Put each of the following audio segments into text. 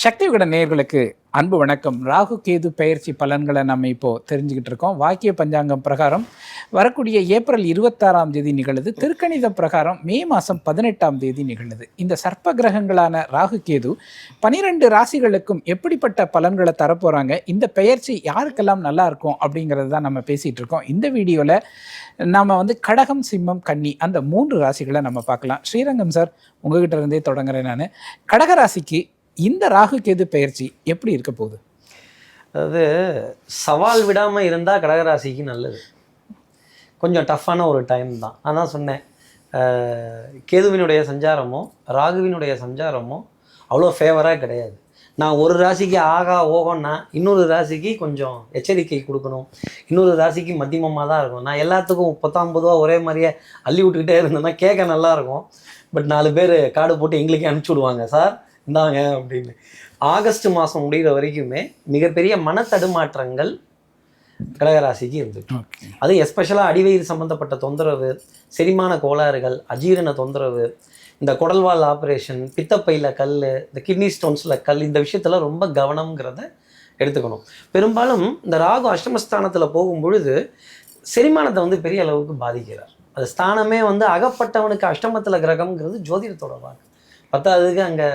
சக்தி விகட நேர்களுக்கு அன்பு வணக்கம். ராகு கேது பெயர்ச்சி பலன்களை நம்ம இப்போ தெரிஞ்சுக்கிட்டு இருக்கோம். வாக்கிய பஞ்சாங்கம் பிரகாரம் வரக்கூடிய ஏப்ரல் இருபத்தாறாம் தேதி நிகழுது. திருக்கணித பிரகாரம் மே மாதம் பதினெட்டாம் தேதி நிகழுது. இந்த சர்ப்ப கிரகங்களான ராகு கேது பனிரெண்டு ராசிகளுக்கும் எப்படிப்பட்ட பலன்களை தரப்போகிறாங்க இந்த பெயர்ச்சி யாருக்கெல்லாம் நல்லா இருக்கும் அப்படிங்கிறது தான் நம்ம பேசிகிட்டு இருக்கோம். இந்த வீடியோவில் நம்ம வந்து கடகம் சிம்மம் கன்னி அந்த மூன்று ராசிகளை நம்ம பார்க்கலாம். ஸ்ரீரங்கம் சார் உங்ககிட்ட இருந்தே தொடங்குறேன் நான். கடக ராசிக்கு இந்த ராகு கேது பயிற்சி எப்படி இருக்க போகுது? அதாவது சவால் விடாமல் இருந்தால் கடகராசிக்கு நல்லது. கொஞ்சம் டஃப்பான ஒரு டைம் தான். அதான் சொன்னேன். கேதுவினுடைய சஞ்சாரமோ ராகுவினுடைய சஞ்சாரமோ அவ்வளோ ஃபேவராக கிடையாது. நான் ஒரு ராசிக்கு ஆகா ஓகோன்னா இன்னொரு ராசிக்கு கொஞ்சம் எச்சரிக்கை கொடுக்கணும். இன்னொரு ராசிக்கு மத்தியமமாக தான் இருக்கும் நான் எல்லாத்துக்கும் பத்தாம் ரூபா ஒரே மாதிரியே அள்ளி விட்டுக்கிட்டே இருந்தேன்னா கேட்க நல்லாயிருக்கும் பட் நாலு பேர் கார்டு போட்டு எங்களுக்கே அனுப்பிச்சி விடுவாங்க சார். இந்தாங்க அப்படின்னு. ஆகஸ்ட் மாதம் முடிகிற வரைக்குமே மிகப்பெரிய மன தடுமாற்றங்கள் கடகராசிக்கு இருந்துட்டு அது எஸ்பெஷலாக அடிவயிறு சம்மந்தப்பட்ட தொந்தரவு செரிமான கோளாறுகள் அஜீரண தொந்தரவு இந்த குடல்வால் ஆப்ரேஷன் பித்தப்பையில் கல் இந்த கிட்னி ஸ்டோன்ஸில் கல் இந்த விஷயத்தில் ரொம்ப கவனம்ங்கிறத எடுத்துக்கணும். பெரும்பாலும் இந்த ராகு அஷ்டமஸ்தானத்தில் போகும் பொழுது செரிமானத்தை வந்து பெரிய அளவுக்கு பாதிக்கிறார். அது ஸ்தானமே வந்து அகப்பட்டவனுக்கு அஷ்டமத்தில் கிரகம்ங்கிறது ஜோதிடத்தோட வாக்கு. பத்தாவதுக்கு அங்கே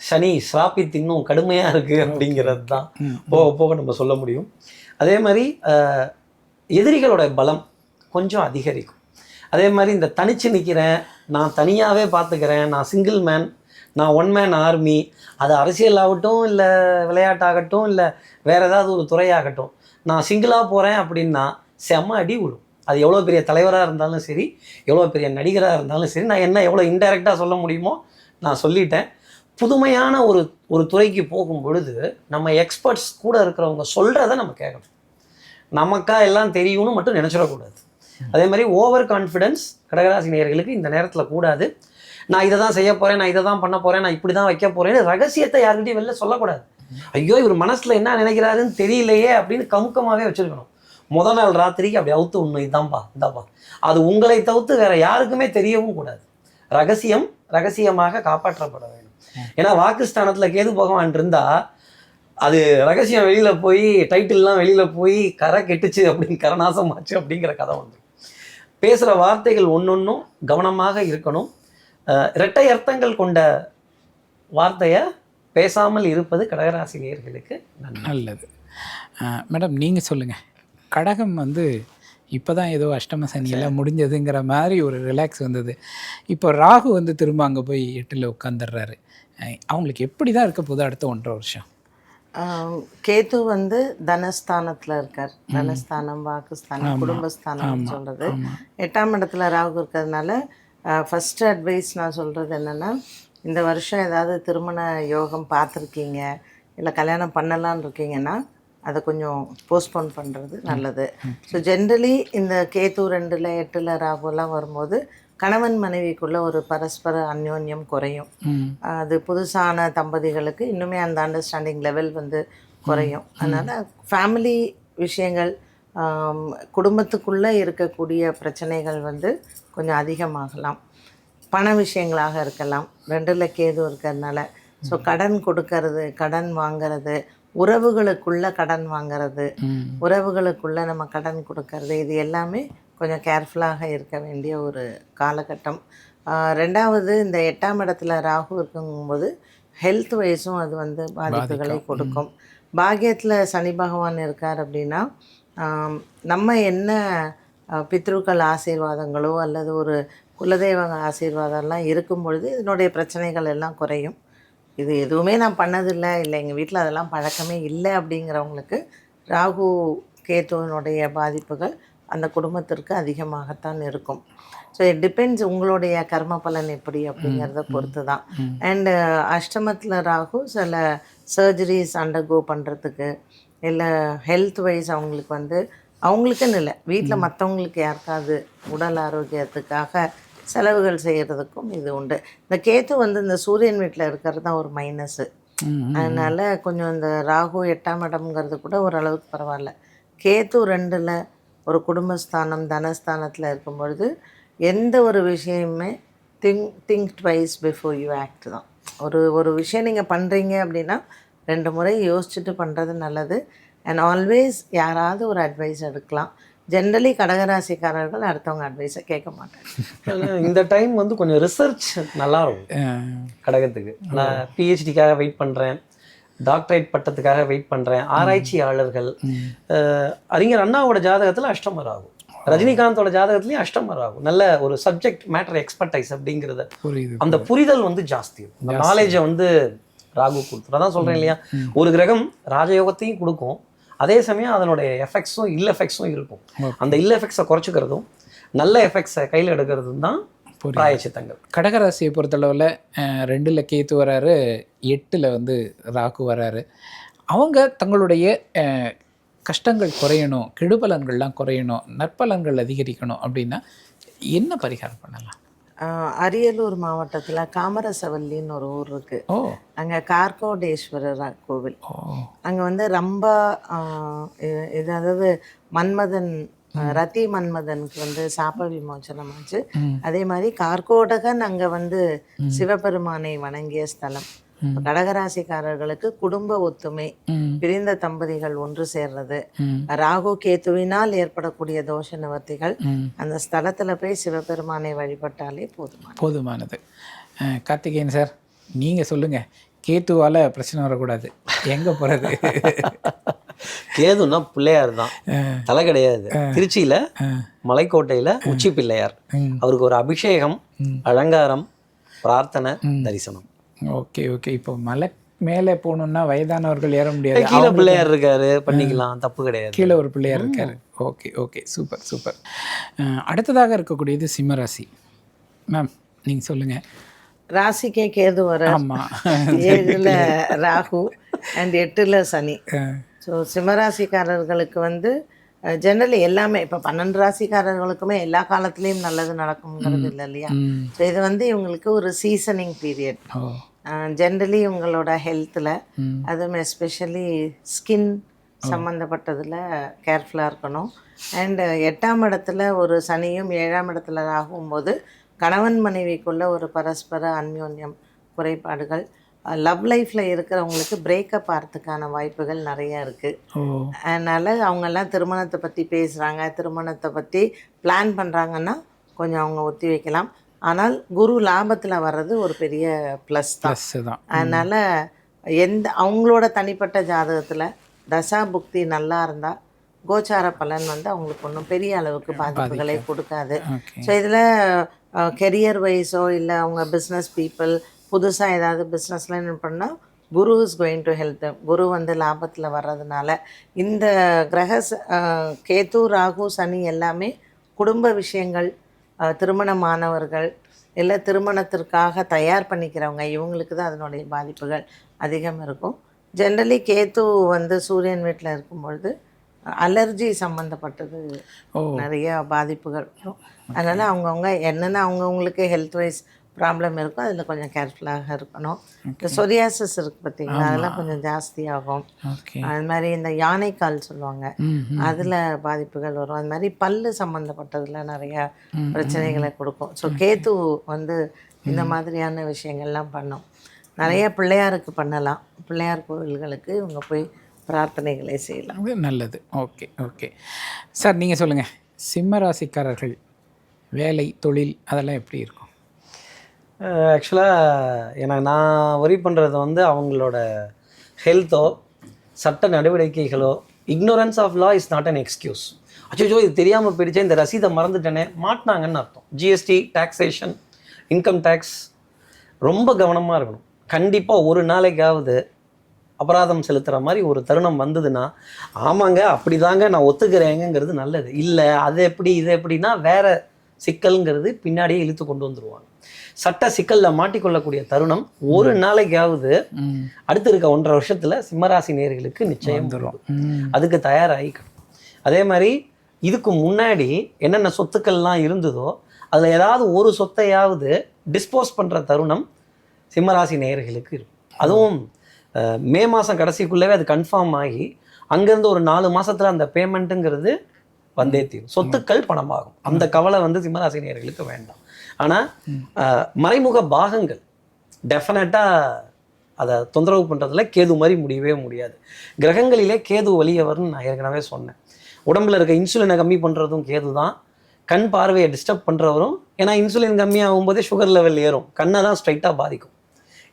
சனி ஸ்ராப்பித் இன்னும் கடுமையாக இருக்குது அப்படிங்கிறது தான் போக போக நம்ம சொல்ல முடியும். அதே மாதிரி எதிரிகளோட பலம் கொஞ்சம் அதிகரிக்கும். அதே மாதிரி இந்த தனிச்சு நிற்கிறேன் நான் தனியாகவே பார்த்துக்கிறேன் நான் சிங்கிள் மேன் நான் ஒன் மேன் ஆர்மி அது அரசியலாகட்டும் இல்லை விளையாட்டாகட்டும் இல்லை வேற ஏதாவது ஒரு துறையாகட்டும் நான் சிங்கிளாக போகிறேன் அப்படின்னா செம்ம அடி விடும் அது எவ்வளோ பெரிய தலைவராக இருந்தாலும் சரி எவ்வளோ பெரிய நடிகராக இருந்தாலும் சரி நான் என்ன எவ்வளோ இன்டெரக்டாக சொல்ல முடியுமோ நான் சொல்லிட்டேன். புதுமையான ஒரு ஒரு துறைக்கு போகும் பொழுது நம்ம எக்ஸ்பர்ட்ஸ் கூட இருக்கிறவங்க சொல்கிறத நம்ம கேட்கணும். நமக்கா எல்லாம் தெரியும்னு மட்டும் நினச்சிடக்கூடாது. அதே மாதிரி ஓவர் கான்ஃபிடென்ஸ் கடகராசி நேயர்களுக்கு இந்த நேரத்தில் கூடாது. நான் இதை தான் செய்ய போகிறேன் நான் இதை தான் பண்ண போகிறேன் நான் இப்படி தான் வைக்க போகிறேன்னு ரகசியத்தை யாருக்கிட்டையும் வெளில சொல்லக்கூடாது. ஐயோ இவர் மனசில் என்ன நினைக்கிறாருன்னு தெரியலையே அப்படின்னு கமுக்கமாகவே வச்சுருக்கணும். முத நாள் ராத்திரிக்கு அப்படி அவுத்து உண்மை இதான்பா இந்தாப்பா அது உங்களை தவிர்த்து வேறு யாருக்குமே தெரியவும் கூடாது. ரகசியம் ரகசியமாக காப்பாற்றப்பட வேண்டும். ஏன்னா வாக்குஸ்தானத்தில் கேது பகவான் இருந்தா அது ரகசியம் வெளியில் போய் டைட்டில்லாம் வெளியில் போய் கரை கெட்டுச்சு அப்படின்னு கரநாசம் ஆச்சு அப்படிங்கிற கதை வந்து. பேசுகிற வார்த்தைகள் ஒன்றொன்றும் கவனமாக இருக்கணும். இரட்டை அர்த்தங்கள் கொண்ட வார்த்தையை பேசாமல் இருப்பது கடகராசி நேர்களுக்கு நல்லது. மேடம் நீங்கள் சொல்லுங்கள் கடகம் வந்து இப்போ தான் ஏதோ அஷ்டம சனியெல்லாம் முடிஞ்சதுங்கிற மாதிரி ஒரு ரிலாக்ஸ் வந்தது. இப்போ ராகு வந்து திரும்ப அங்கே போய் எட்டில் உட்காந்துடுறாரு அவங்களுக்கு எப்படி தான் இருக்க போகுது அடுத்த ஒன்றரை வருஷம்? கேது வந்து தனஸ்தானத்தில் இருக்கார். தனஸ்தானம் வாக்குஸ்தானம் குடும்பஸ்தானம் சொல்கிறது எட்டாம் இடத்துல ராகு இருக்கிறதுனால ஃபஸ்ட்டு அட்வைஸ் நான் சொல்கிறது என்னென்னா இந்த வருஷம் ஏதாவது திருமண யோகம் பார்த்துருக்கீங்க இல்லை கல்யாணம் பண்ணலான்னு இருக்கீங்கன்னா அதை கொஞ்சம் போஸ்ட்போன் பண்ணுறது நல்லது. ஸோ ஜென்ரலி இந்த கேது ரெண்டில் எட்டில் ராகுலாம் வரும்போது கணவன் மனைவிக்குள்ள ஒரு பரஸ்பர அந்யோன்யம் குறையும். அது புதுசான தம்பதிகளுக்கு இன்னுமே அந்த அண்டர்ஸ்டாண்டிங் லெவல் வந்து குறையும். அதனால் ஃபேமிலி விஷயங்கள் குடும்பத்துக்குள்ளே இருக்கக்கூடிய பிரச்சனைகள் வந்து கொஞ்சம் அதிகமாகலாம். பண விஷயங்களாக இருக்கலாம். ரெண்டில் கேது இருக்கிறதுனால. ஸோ கடன் கொடுக்கறது கடன் வாங்குறது உறவுகளுக்குள்ள கடன் வாங்குறது உறவுகளுக்குள்ள நம்ம கடன் கொடுக்கறது இது எல்லாமே கொஞ்சம் கேர்ஃபுல்லாக இருக்க வேண்டிய ஒரு காலகட்டம். ரெண்டாவது இந்த எட்டாம் இடத்துல ராகு இருக்குங்கும்போது ஹெல்த் வைஸும் அது வந்து பாதிப்புகளை கொடுக்கும். பாக்கியத்தில் சனி பகவான் இருக்கார் அப்படின்னா நம்ம என்ன பித்ருக்கள் ஆசீர்வாதங்களோ அல்லது ஒரு குலதெய்வ ஆசீர்வாதம்லாம் இருக்கும் பொழுது இதனுடைய பிரச்சனைகள் எல்லாம் குறையும். இது எதுவுமே நான் பண்ணதில்லை. இல்லை எங்கள் வீட்டில் அதெல்லாம் பழக்கமே இல்லை அப்படிங்கிறவங்களுக்கு ராகு கேத்துவனுடைய பாதிப்புகள் அந்த குடும்பத்திற்கு அதிகமாகத்தான் இருக்கும். ஸோ இட் டிபெண்ட்ஸ் உங்களுடைய கர்ம பலன் எப்படி அப்படிங்கிறத பொறுத்து தான் அண்டு அஷ்டமத்தில் ராகு சில சர்ஜரிஸ் அண்டர்கோ பண்ணுறதுக்கு இல்லை ஹெல்த் வைஸ் அவங்களுக்கு வந்து அவங்களுக்குன்னு இல்லை. வீட்டில் மற்றவங்களுக்கு யாருக்காவது உடல் ஆரோக்கியத்துக்காக செலவுகள் செய்கிறதுக்கும் இது உண்டு. இந்த கேத்து வந்து இந்த சூரியன் வீட்டில் இருக்கிறது தான் ஒரு மைனஸு அதனால் கொஞ்சம் இந்த ராகு எட்டாம் இடம்ங்கிறது கூட ஓரளவுக்கு பரவாயில்ல. கேத்து ரெண்டில் ஒரு குடும்பஸ்தானம் தனஸ்தானத்தில் இருக்கும் பொழுது எந்த ஒரு விஷயமுமே think think twice before you act தான். ஒரு ஒரு விஷயம் நீங்கள் பண்ணுறீங்க அப்படின்னா ரெண்டு முறை யோசிச்சுட்டு பண்ணுறது நல்லது. அண்ட் ஆல்வேஸ் யாராவது ஒரு அட்வைஸ் எடுக்கலாம். ஜென்ரலி கடகராசிக்காரர்கள் அடுத்தவங்க அட்வைஸை கேட்க மாட்டாங்க. இந்த டைம் வந்து கொஞ்சம் ரிசர்ச் நல்லா இருக்கும் கடகத்துக்கு. நான் பிஹெச்டிக்காக வெயிட் பண்ணுறேன் டாக்டரேட் பட்டத்துக்காக வெயிட் பண்ணுறேன் ஆராய்ச்சியாளர்கள். அறிஞர் அண்ணாவோட ஜாதகத்தில் அஷ்டமர் ஆகும் ரஜினிகாந்தோட ஜாதகத்துலேயும் அஷ்டமர் ஆகும் நல்ல ஒரு சப்ஜெக்ட் மேட்டர் எக்ஸ்பர்டைஸ் அப்படிங்கிறத. அந்த புரிதல் வந்து ஜாஸ்தி. நாலேஜை வந்து ராகு கொடுத்துரும் அதான் சொல்கிறேன் இல்லையா? ஒரு கிரகம் ராஜயோகத்தையும் கொடுக்கும். அதே சமயம் அதனுடைய எஃபெக்ட்ஸும் இல் எஃபெக்ட்ஸும் இருக்கும். அந்த இல் எஃபெக்ட்ஸை குறைச்சிக்கிறதும் நல்ல எஃபெக்ட்ஸை கையில் எடுக்கிறதும் தான். பிராயச்சித்தங்கள். கடகராசியை பொறுத்தளவில் ரெண்டில் கேத்து வராரு எட்டில் வந்து ராகு வராரு. அவங்க தங்களுடைய கஷ்டங்கள் குறையணும் கெடுபலன்கள்லாம் குறையணும் நற்பலன்கள் அதிகரிக்கணும் அப்படின்னா என்ன பரிகாரம் பண்ணலாம்? அரியலூர் மாவட்டத்தில் காமரசவல்லின்னு ஒரு ஊர் இருக்குது ஓ. அங்கே கார்கோடேஸ்வரர் கோவில். அங்கே வந்து ரம்பா இது அதாவது மன்மதன் ஆஹ் ரதி மன்மதனுக்கு வந்து சாப விமோச்சனம் ஆச்சு. அதே மாதிரி கார்கோடகன் அங்கே வந்து சிவபெருமானை வணங்கிய ஸ்தலம். கடகராசிக்காரர்களுக்கு குடும்ப ஒத்துமை பிரிந்த தம்பதிகள் ஒன்று சேர்றது ராகு கேத்துவினால் ஏற்படக்கூடிய தோஷ நிவர்த்திகள் அந்த ஸ்தலத்துல போய் சிவபெருமானை வழிபட்டாலே போதுமானது. போதுமானது. கார்த்திகேயன் சார் நீங்கள் சொல்லுங்கள் கேத்துவால் பிரச்சனை வரக்கூடாது. எங்கே போகிறது கேதுன்னா பிள்ளையார் தான். தலை கிடையாது. திருச்சியில மலைக்கோட்டையில உச்சி பிள்ளையார். அவருக்கு ஒரு அபிஷேகம் அலங்காரம் பிரார்த்தனை தரிசனம். Okay okay. இப்போ மலை மேலே போகணுன்னா வயதானவர்கள் ஏற முடியாது. கீழே பிள்ளையார் இருக்காரு பண்ணிக்கலாம் தப்பு கிடையாது. கீழே ஒரு பிள்ளையார் இருக்காரு. Okay okay. Super super. அடுத்ததாக இருக்கக்கூடியது சிம்மராசி மேம் நீங்கள் சொல்லுங்கள் ராசிக்கே கேது வர ஆமாம் ஏழுல ராகு அண்ட் எட்டுல சனி. ஸோ சிம்மராசிக்காரர்களுக்கு வந்து ஜெனரலி எல்லாமே இப்போ பன்னெண்டு ராசிக்காரர்களுக்குமே எல்லா காலத்துலேயும் நல்லது நடக்கும்ங்கிறது இல்லை இல்லையா ஸோ இது வந்து இவங்களுக்கு ஒரு சீசனிங் பீரியட் ஜென்ரலி உங்களோட ஹெல்த்தில். அதுவும் எஸ்பெஷலி ஸ்கின் சம்மந்தப்பட்டதில் கேர்ஃபுல்லாக இருக்கணும். அண்ட் எட்டாம் இடத்துல ஒரு சனியும் ஏழாம் இடத்துல ஆகும்போது கணவன் மனைவிக்குள்ள ஒரு பரஸ்பர அந்யோன்யம் குறைபாடுகள். லவ் லைஃப்பில் இருக்கிறவங்களுக்கு பிரேக்கப் ஆகிறதுக்கான வாய்ப்புகள் நிறைய இருக்குது அதனால் அவங்கெல்லாம் திருமணத்தை பற்றி பேசுகிறாங்க திருமணத்தை பற்றி பிளான் பண்ணுறாங்கன்னா கொஞ்சம் அவங்க ஒத்தி வைக்கலாம். ஆனால் குரு லாபத்தில் வர்றது ஒரு பெரிய ப்ளஸ் தான். அதனால் எந்த அவங்களோட தனிப்பட்ட ஜாதகத்தில் தசா புக்தி நல்லா இருந்தால் கோச்சார பலன் வந்து அவங்களுக்கு ஒன்றும் பெரிய அளவுக்கு பாதிப்புகளை கொடுக்காது. ஸோ இதில் கெரியர் வைஸோ இல்லை அவங்க பிஸ்னஸ் பீப்புள் புதுசாக ஏதாவது பிஸ்னஸில் என்ன பண்ணால் Guru is going to health Guru வந்து லாபத்தில் வர்றதுனால இந்த கிரக கேது ராகு சனி எல்லாமே குடும்ப விஷயங்கள் திருமணமானவர்கள் இல்லை திருமணத்திற்காக தயார் பண்ணிக்கிறவங்க இவங்களுக்கு தான் அதனுடைய பாதிப்புகள் அதிகம் இருக்கும். ஜென்ரலி கேத்து வந்து சூரியன் வீட்டில் இருக்கும்பொழுது அலர்ஜி சம்மந்தப்பட்டது நிறைய பாதிப்புகள் அதனால் அவங்கவுங்க என்னென்ன அவங்கவுங்களுக்கு ஹெல்த் வைஸ் ப்ராப்ளம் இருக்கோ அதில் கொஞ்சம் கேர்ஃபுல்லாக இருக்கணும். இந்த சொரியாசிஸ் இருக்குது பார்த்தீங்களா அதெல்லாம் கொஞ்சம் ஜாஸ்தியாகும். அது மாதிரி இந்த யானைக்கால் சொல்லுவாங்க. அதில் பாதிப்புகள் வரும். அது மாதிரி பல்லு சம்மந்தப்பட்டதில் நிறைய பிரச்சனைகளை கொடுக்கும். ஸோ கேத்து வந்து இந்த மாதிரியான விஷயங்கள்லாம் பண்ணும். நிறைய பிள்ளையாருக்கு பண்ணலாம். பிள்ளையார் கோவில்களுக்கு இவங்க போய் பிரார்த்தனைகளை செய்யலாம். நல்லது. Okay okay. சார் நீங்கள் சொல்லுங்கள் சிம்ம ராசிக்காரர்கள் வேலை தொழில் அதெல்லாம் எப்படி இருக்கும்? ஆக்சுவலாக எனக்கு நான் ஒரி பண்ணுறது வந்து அவங்களோட ஹெல்த்தோ சட்ட நடவடிக்கைகளோ ignorance of law is not an excuse அச்சோ இது தெரியாமல் போயிடுச்சே இந்த ரசீதை மறந்துட்டேனே மாட்டினாங்கன்னு அர்த்தம். ஜிஎஸ்டி டாக்ஸேஷன் இன்கம் டேக்ஸ் ரொம்ப கவனமாக இருக்கணும். கண்டிப்பாக ஒரு நாளைக்காவது அபராதம் செலுத்துகிற மாதிரி ஒரு தருணம் வந்ததுன்னா ஆமாங்க அப்படிதாங்க நான் ஒத்துக்கிறேங்கிறது நல்லது. இல்லை அது எப்படி இது எப்படின்னா வேற சிக்கல்ங்கிறது பின்னாடியே இழுத்து கொண்டு வந்துடுவாங்க சட்ட சிக்கல்ல மாட்டிக்கொள்ளக்கூடிய தருணம் ஒரு நாளைக்காவது அடுத்து இருக்க ஒன்றரை வருஷத்துல சிம்மராசி நேர்களுக்கு நிச்சயம் வந்துடும் வரும். ம். அதுக்கு தயாராகிக்கணும் அதே மாதிரி இதுக்கு முன்னாடி என்னென்ன சொத்துக்கள்லாம் இருந்ததோ அதில் ஏதாவது ஒரு சொத்தையாவது டிஸ்போஸ் பண்ணுற தருணம் சிம்மராசி நேயர்களுக்கு இருக்கும். அதுவும் மே மாதம் கடைசிக்குள்ளவே அது கன்ஃபார்ம் ஆகி அங்கேருந்து ஒரு நாலு மாசத்துல அந்த பேமெண்ட்டுங்கிறது வந்தே தீரும். சொத்துக்கள் பணமாகும். அந்த கவலை வந்து சிம்மராசி நேயர்களுக்கு வேண்டாம். ஆனால் மறைமுக பாகங்கள். டெஃபினட்டாக அதை தொந்தரவு பண்ணுறதுல கேது மாதிரி முடியவே முடியாது. கிரகங்களிலே கேது வலியவர்னு நான் ஏற்கனவே சொன்னேன். உடம்புல இருக்க இன்சுலினை கம்மி பண்ணுறதும் கேது தான் கண் பார்வையை டிஸ்டர்ப் பண்ணுறவரும் ஏன்னா இன்சுலின் கம்மியாகும் போதே சுகர் லெவல் ஏறும். கண்ணை தான் ஸ்ட்ரைட்டாக பாதிக்கும்.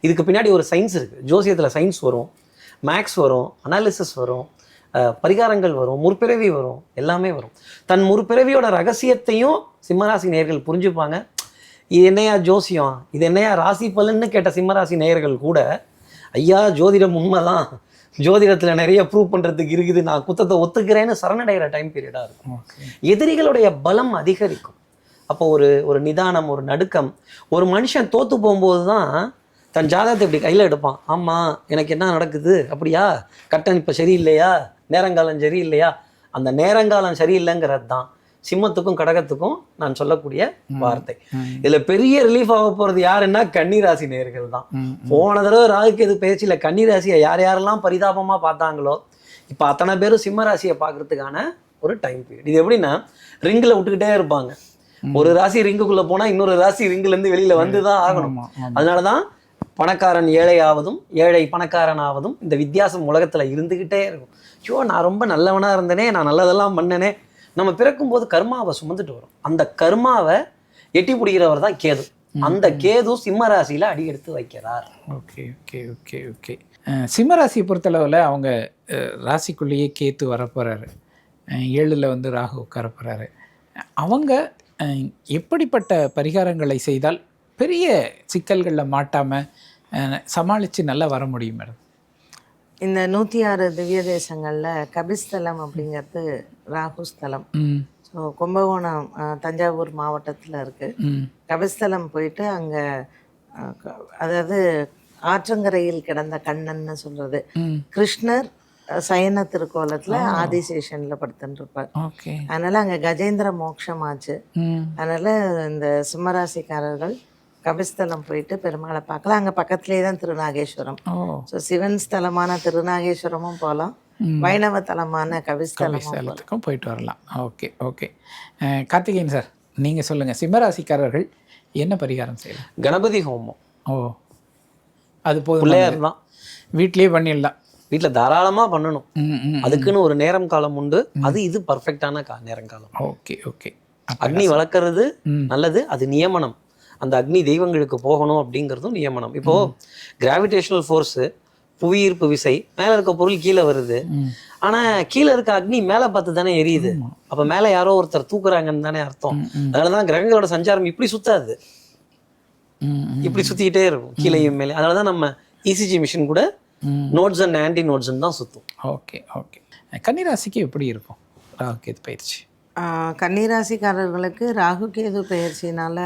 இதுக்கு பின்னாடி ஒரு சயின்ஸ் இருக்குது ஜோசியத்தில் சயின்ஸ் வரும் மேக்ஸ் வரும் அனாலிசிஸ் வரும் பரிகாரங்கள் வரும் முற்பிறவி வரும் எல்லாமே வரும். தன் முற்பிறவியோட ரகசியத்தையும் சிம்மராசி நேர்கள் புரிஞ்சுப்பாங்க. இது என்னையா ஜோசியம்? இது என்னையா ராசி பலன்னு கேட்ட சிம்மராசி நேயர்கள் கூட ஐயா ஜோதிடம் உண்மைதான். ஜோதிடத்தில் நிறைய ப்ரூவ் பண்ணுறதுக்கு இருக்குது. நான் குத்தத்தை ஒத்துக்கிறேன்னு சரணடைகிற டைம் பீரியடாக இருக்கும். எதிரிகளுடைய பலம் அதிகரிக்கும். அப்போ ஒரு ஒரு நிதானம் ஒரு நடுக்கம். ஒரு மனுஷன் தோத்து போகும்போது தான் தன் ஜாதகத்தை இப்படி கையில் எடுப்பான். ஆமாம் எனக்கு என்ன நடக்குது? அப்படியா? கட்டன் இப்போ சரியில்லையா? நேரங்காலம் சரியில்லையா? அந்த நேரங்காலம் சரியில்லைங்கிறது தான் சிம்மத்துக்கும் கடகத்துக்கும் நான் சொல்லக்கூடிய வார்த்தை. இதுல பெரிய ரிலீஃப் ஆக போறது யாருன்னா கன்னிராசி நேர்கள் தான். போன தடவை ராகுக்கு எது பேச்சில் கன்னிராசியை யார் யாரெல்லாம் பரிதாபமா பார்த்தாங்களோ இப்போ அத்தனை பேரும் சிம்ம ராசியை பார்க்கறதுக்கான ஒரு டைம் பீரியட் இது எப்படின்னா ரிங்கில் விட்டுக்கிட்டே இருப்பாங்க. ஒரு ராசி ரிங்குக்குள்ள போனா இன்னொரு ராசி ரிங்குல இருந்து வெளியில வந்து தான் ஆகணும். அதனாலதான் பணக்காரன் ஏழை ஆவதும் ஏழை பணக்காரன் ஆவதும் இந்த வித்தியாசம் உலகத்துல இருந்துகிட்டே இருக்கும். ஐயோ நான் ரொம்ப நல்லவனா இருந்தேனே நான் நல்லதெல்லாம் பண்ணனே நம்ம பிறக்கும்போது கர்மாவை சுமந்துட்டு வரும். அந்த கர்மாவை எட்டி பிடிக்கிறவர் தான் கேது. அந்த கேது சிம்ம ராசியில அடி எடுத்து வைக்கிறார். Okay okay okay okay. Ah, Simha ராசியை பொறுத்தளவில் அவங்க ராசிக்குள்ளேயே கேத்து வரப்போகிறாரு ஏழில் வந்து ராகு உட்கார போகிறாரு அவங்க எப்படிப்பட்ட பரிகாரங்களை செய்தால் பெரிய சிக்கல்களில் மாட்டாமல் சமாளித்து நல்லா வர முடியும் மேடம்? இந்த நூற்றி ஆறு திவ்ய தேசங்களில் கபிஸ்தலம் அப்படிங்கிறது ராகு ஸ்தலம். ம். ஸோ கும்பகோணம் தஞ்சாவூர் மாவட்டத்தில் இருக்குது கபிஸ்தலம் போயிட்டு அங்கே அதாவது ஆற்றங்கரையில் கிடந்த கண்ணன்னு சொல்கிறது ம். கிருஷ்ணர் சயன திருக்கோலத்தில் ஆதிசேஷனில் ஓகே. அதனால் அங்கே கஜேந்திர மோட்சம் ஆச்சு அதனால் இந்த சிம்மராசிக்காரர்கள் கபிஸ்தலம் போயிட்டு பெருமாளை பார்க்கலாம் அங்கே பக்கத்துலேயே தான் திருநாகேஸ்வரம் ஸோ சிவன் ஸ்தலமான திருநாகேஸ்வரமும் போகலாம். வைணவ தலமான சேலத்துக்கும் போயிட்டு வரலாம். Okay okay. கார்த்திகேயன் சார் நீங்கள் சொல்லுங்கள் சிம்மராசிக்காரர்கள் என்ன பரிகாரம் செய்யலாம்? கணபதி ஹோமம். ஓ அது போதும் பிள்ளையார் தான் வீட்லேயே பண்ணிடலாம். வீட்டுல தாராளமா பண்ணணும். அதுக்குன்னு ஒரு நேரம் காலம் உண்டு. அது இது பர்ஃபெக்டான கா நேரம் காலம். Okay okay. அக்னி வளர்க்கறது. நல்லது. அது நியமனம். அந்த அக்னி தெய்வங்களுக்கு போகணும் அப்படிங்கிறதும் நியமனம். இப்போ கிராவிடேஷனல் ஃபோர்ஸு புவியீர்ப்பு விசை மேல இருக்க பொருள் கீழே வருது. ஆனா கீழே இருக்க அக்னி மேல பார்த்து தானே எரியுது. அப்ப மேல யாரோ ஒருத்தர் தூக்குறாங்கன்னு தானே அர்த்தம். அதனாலதான் கிரகங்களோட சஞ்சாரம் இப்படி சுத்தாது. இப்படி சுத்திக்கிட்டே இருக்கும் கீழேயும் மேலே. அதனாலதான் நம்ம இசிஜி மிஷின் கூட நோட்ஸ் அண்ட் ஆன்டி நோட்ஸ் தான் சுத்தும். Okay okay. கன்னிராசிக்கு எப்படி இருக்கும்? ராகு கேது பயிற்சி. கன்னிராசிக்காரர்களுக்கு ராகு கேது பயிற்சினால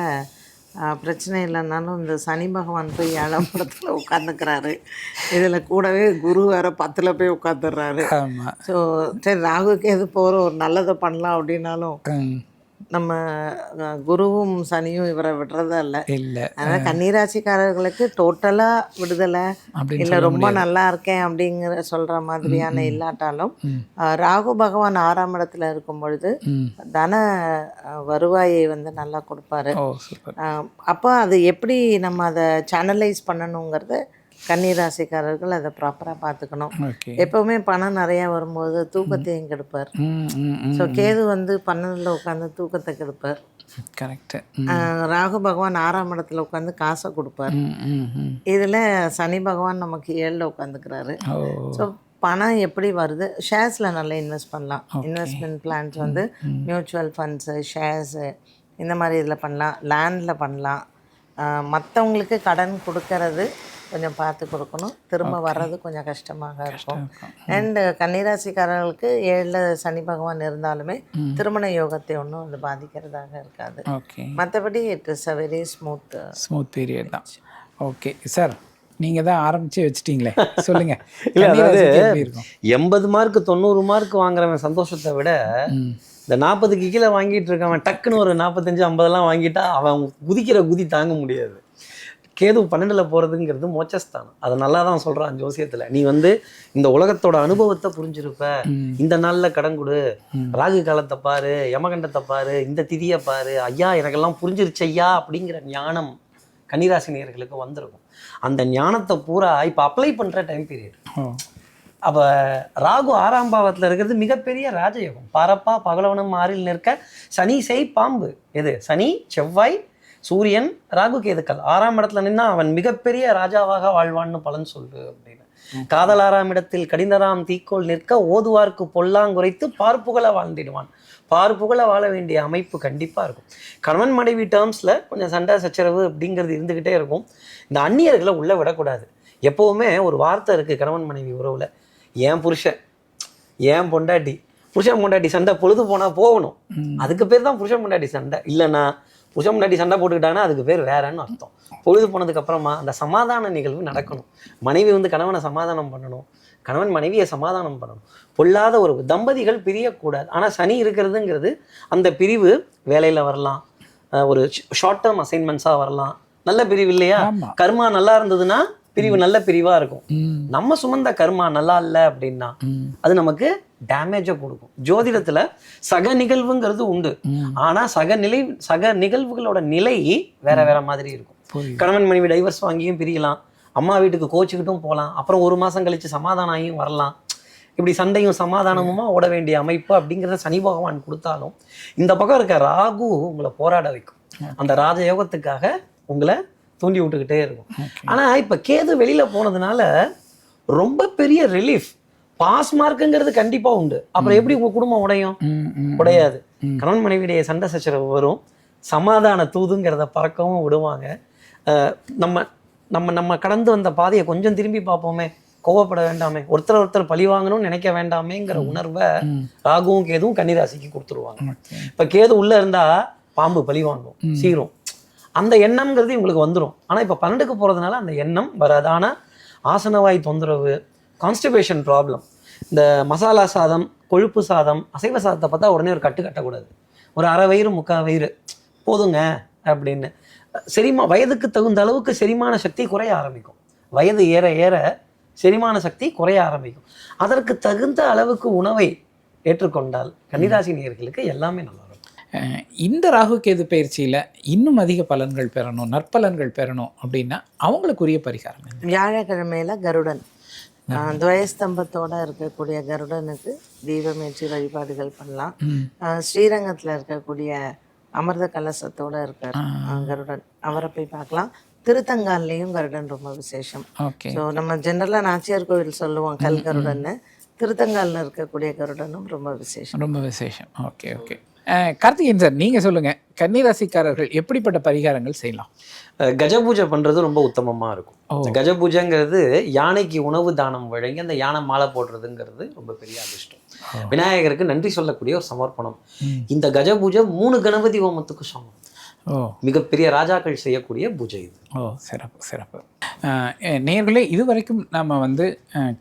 பிரச்சனை இல்லைன்னாலும் இந்த சனி பகவான் போய் ஏழாம் இடத்துல உட்காந்துக்கிறாரு இதில் கூடவே குரு வேற பத்தில் போய் உட்காந்துடுறாரு ஸோ சரி ராகு கேது போகிற ஒரு நல்லதை பண்ணலாம் அப்படின்னாலும் நம்ம குருவும் சனியும் இவரை விடுறதா இல்லை. இல்லை. அதனால் கன்னிராசிக்காரர்களுக்கு டோட்டலாக விடுதலை. இல்லை ரொம்ப நல்லா இருக்கேன் அப்படிங்கிற சொல்கிற மாதிரியான இல்லாட்டாலும் ராகு பகவான் ஆறாம் இடத்துல இருக்கும் பொழுது தன வருவாயை வந்து நல்லா கொடுப்பாரு. அப்போ அது எப்படி நம்ம அதை சேனலைஸ் பண்ணணுங்கிறத கன்னிராசிக்காரர்கள் அதை ப்ராப்பராக பார்த்துக்கணும். எப்போவுமே பணம் நிறையா வரும்போது தூக்கத்தையும் கெடுப்பார். ஸோ கேது வந்து பன்னெண்டில் உட்காந்து தூக்கத்தை கெடுப்பார். கரெக்டு ராகு பகவான் ஆறாம் இடத்துல உட்காந்து காசை கொடுப்பார். இதில் சனி பகவான் நமக்கு ஏழில் உட்காந்துக்கிறாரு ஸோ பணம் எப்படி வருது? ஷேர்ஸில் நல்லா இன்வெஸ்ட் பண்ணலாம். இன்வெஸ்ட்மெண்ட் பிளான்ஸ் வந்து மியூச்சுவல் ஃபண்ட்ஸு ஷேர்ஸு இந்த மாதிரி இதில் பண்ணலாம். லேண்டில் பண்ணலாம். மற்றவங்களுக்கு கடன் கொடுக்கறது கொஞ்சம் பார்த்து கொடுக்கணும். திரும்ப வர்றது கொஞ்சம் கஷ்டமாக இருக்கும். அண்டு கன்னிராசிக்காரர்களுக்கு ஏழில் சனி பகவான் இருந்தாலுமே திருமண யோகத்தை ஒன்றும் அது பாதிக்கிறதாக இருக்காது. ஓகே மற்றபடி it is a very smooth smooth period தான். ஓகே சார் நீங்கள் தான் ஆரம்பிச்சு வச்சிட்டீங்களே. சொல்லுங்கள் இல்ல, அதாவது- எண்பது மார்க் தொண்ணூறு மார்க் வாங்குறவன் சந்தோஷத்தை விட இந்த நாற்பதுக்கு கீழே வாங்கிட்டு இருக்கவன் டக்குன்னு ஒரு நாற்பத்தஞ்சு ஐம்பதெல்லாம் வாங்கிட்டா அவன் குதிக்கிற குதி தாங்க முடியாது. கேது பன்னெண்டுல போறதுங்கிறது மோட்சஸ்தானம். அதை நல்லா தான் சொல்றான் ஜோசியத்துல. நீ வந்து இந்த உலகத்தோட அனுபவத்தை புரிஞ்சிருப்ப. இந்த நாள்ல கடன் கொடு. ராகு காலத்தை பாரு யமகண்டத்தை பாரு இந்த திதியை பாரு. ஐயா எனக்கெல்லாம் புரிஞ்சிருச்சு ஐயா அப்படிங்கிற ஞானம் கன்னிராசினியர்களுக்கு வந்திருக்கும். அந்த ஞானத்தை பூரா இப்போ அப்ளை பண்ணுற டைம் பீரியட் அப்போ ராகு ஆறாம் பாவத்தில் இருக்கிறது மிகப்பெரிய ராஜயோகம். பாரப்பா பகலவனும் மாறில் நிற்க சனி செய் பாம்பு. எது? சனி செவ்வாய் சூரியன் ராகு கேதுக்கள். ஆறாம் இடத்துல நின்னா அவன் மிகப்பெரிய ராஜாவாக வாழ்வான்னு பலன் சொல்லு அப்படின்னு. காதல் ஆறாம் இடத்தில் கடினராம் தீக்கோள் நிற்க ஓதுவார்க்கு பொல்லாங்குறைத்து பார்ப்புகளை வாழ்ந்திடுவான். பார்ப்புகளை வாழ வேண்டிய அமைப்பு கண்டிப்பாக இருக்கும். கணவன் மனைவி டேர்ம்ஸில் கொஞ்சம் சண்டை சச்சரவு அப்படிங்கிறது இருந்துக்கிட்டே இருக்கும். இந்த அந்நியர்களை உள்ளே விடக்கூடாது. எப்போவுமே ஒரு வார்த்தை இருக்குது கணவன் மனைவி உறவில். ஏன் புருஷன்? ஏன் பொண்டாட்டி? புருஷன் பொண்டாட்டி சண்டை பொழுது போனால் போகணும். அதுக்கு பேர் தான் புருஷன் பொண்டாட்டி சண்டை. இல்லைன்னா புருஷன் பொண்டாட்டி சண்டை போட்டுக்கிட்டாங்கன்னா அதுக்கு பேர் வேறன்னு அர்த்தம். பொழுது போனதுக்கு அப்புறமா அந்த சமாதான நிகழ்வு நடக்கணும். மனைவி வந்து கணவனை சமாதானம் பண்ணணும். கணவன் மனைவியை சமாதானம் பண்ணணும். பொல்லாத ஒரு தம்பதிகள் பிரியக்கூடாது. ஆனால் சனி இருக்கிறதுங்கிறது அந்த பிரிவு வேலையில் வரலாம். ஒரு ஷார்ட் டேர்ம் அசைன்மெண்ட்ஸாக வரலாம். நல்ல பிரிவு இல்லையா? கர்மா நல்லா இருந்ததுன்னா பிரிவு நல்ல பிரிவா இருக்கும். நம்ம சுமந்த கர்மா நல்லா இல்லை அப்படின்னா அது நமக்கு டேமேஜை கொடுக்கும். ஜோதிடத்துல சக நிகழ்வுங்கிறது உண்டு. ஆனா சக நிலை சக நிகழ்வுகளோட நிலை வேற வேற மாதிரி இருக்கும். கணவன் மனைவி டைவர்ஸ் வாங்கியும் பிரியலாம். அம்மா வீட்டுக்கு கோச்சிக்கிட்டும் போகலாம் அப்புறம் ஒரு மாசம் கழிச்சு சமாதானம் ஆகியும் வரலாம். இப்படி சண்டையும் சமாதானமுமா ஓட வேண்டிய அமைப்பு அப்படிங்கிறத சனி பகவான் கொடுத்தாலும் இந்த பக்கம் இருக்க ராகு உங்களை போராட வைக்கும். அந்த ராஜயோகத்துக்காக உங்களை தூண்டி விட்டுக்கிட்டே இருக்கும். ஓகே ஆனா இப்ப கேது வெளியில போனதுனால ரொம்ப பெரிய ரிலீஃப் பாஸ் மார்க்குங்கிறது கண்டிப்பா உண்டு. அப்புறம் எப்படி உங்க குடும்பம் உடையும்? உடையாது. கணவன் மனைவியுடைய சண்டை சச்சரவு வரும். சமாதான தூதுங்கிறத பறக்கவும் விடுவாங்க. நம்ம நம்ம நம்ம கடந்து வந்த பாதையை கொஞ்சம் திரும்பி பார்ப்போமே. கோவப்பட வேண்டாமே. ஒருத்தர் ஒருத்தர் பழி வாங்கணும்னு நினைக்க வேண்டாமேங்கிற உணர்வை ராகுவும் கேதுவும் கன்னிராசிக்கு கொடுத்துருவாங்க. இப்ப கேது உள்ள இருந்தா பாம்பு பழி வாங்கும். சீரும். அந்த எண்ணம்ங்கிறது இவங்களுக்கு வந்துடும் ஆனால் இப்போ பன்னெண்டுக்கு போகிறதுனால அந்த எண்ணம் வராது. ஆசனவாய் தொந்தரவு கான்ஸ்டிபேஷன் ப்ராப்ளம் இந்த மசாலா சாதம் கொழுப்பு சாதம் அசைவ சாதத்தை பார்த்தா உடனே ஒரு கட்டு கட்டக்கூடாது. ஒரு அரை வயிறு முக்கால் வயிறு போதுங்க அப்படின்னு. செரிமா வயதுக்கு தகுந்த அளவுக்கு செரிமான சக்தி குறைய ஆரம்பிக்கும். வயது ஏற ஏற செரிமான சக்தி குறைய ஆரம்பிக்கும். அதற்கு தகுந்த அளவுக்கு உணவை ஏற்றுக்கொண்டால் கன்னிராசி நேயர்களுக்கு எல்லாமே நல்லா இந்த ராகு கேது பயிற்சியில் இன்னும் அதிக பலன்கள் பெறணும் நற்பலன்கள் பெறணும் அப்படின்னா அவங்களுக்குரிய பரிகாரம்? வியாழக்கிழமையில கருடன். துவயஸ்தம்பத்தோட இருக்கக்கூடிய கருடனுக்கு தீபமேற்றி வழிபாடுகள் பண்ணலாம். ஸ்ரீரங்கத்துல இருக்கக்கூடிய அமிர்த கலசத்தோட இருக்கார் கருடன். அவரை போய் பார்க்கலாம். திருத்தங்கால்லையும் கருடன் ரொம்ப விசேஷம். ஸோ நம்ம ஜென்ரலாக நாச்சியார் கோவில் சொல்லுவோம் கல் கருடன்னு. திருத்தங்காலில் இருக்கக்கூடிய கருடனும் ரொம்ப விசேஷம். ரொம்ப விசேஷம். Okay okay. கார்த்திகேயன் சார் நீங்கள் சொல்லுங்கள் கன்னிராசிக்காரர்கள் எப்படிப்பட்ட பரிகாரங்கள் செய்யலாம்? கஜ பூஜை பண்றது ரொம்ப உத்தமமா இருக்கும். கஜ பூஜைங்கிறது யானைக்கு உணவு தானம் வழங்கி அந்த யானை மாலை போடுறதுங்கிறது ரொம்ப பெரிய அதிர்ஷ்டம். விநாயகருக்கு நன்றி சொல்லக்கூடிய ஒரு சமர்ப்பணம். இந்த கஜ பூஜை மூணு கணபதி ஹோமத்துக்கு சமம். மிகப்பெரிய ராஜாக்கள் செய்யக்கூடிய பூஜை இது. ஓ சிறப்பு சிறப்பு. நேயர்களே இதுவரைக்கும் நம்ம வந்து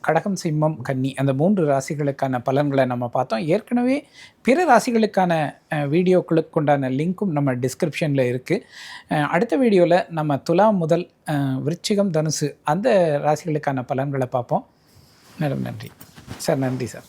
கடகம் சிம்மம் கன்னி அந்த மூன்று ராசிகளுக்கான பலன்களை நம்ம பார்த்தோம். ஏற்கனவே பிற ராசிகளுக்கான அஹ், வீடியோக்களுக்கு உண்டான லிங்க்கும் நம்ம டிஸ்கிரிப்ஷனில் இருக்குது அடுத்த வீடியோவில் நம்ம துலாம் முதல் விருச்சிகம் தனுசு அந்த ராசிகளுக்கான பலன்களை பார்ப்போம். மேடம் நன்றி. சார் நன்றி சார்.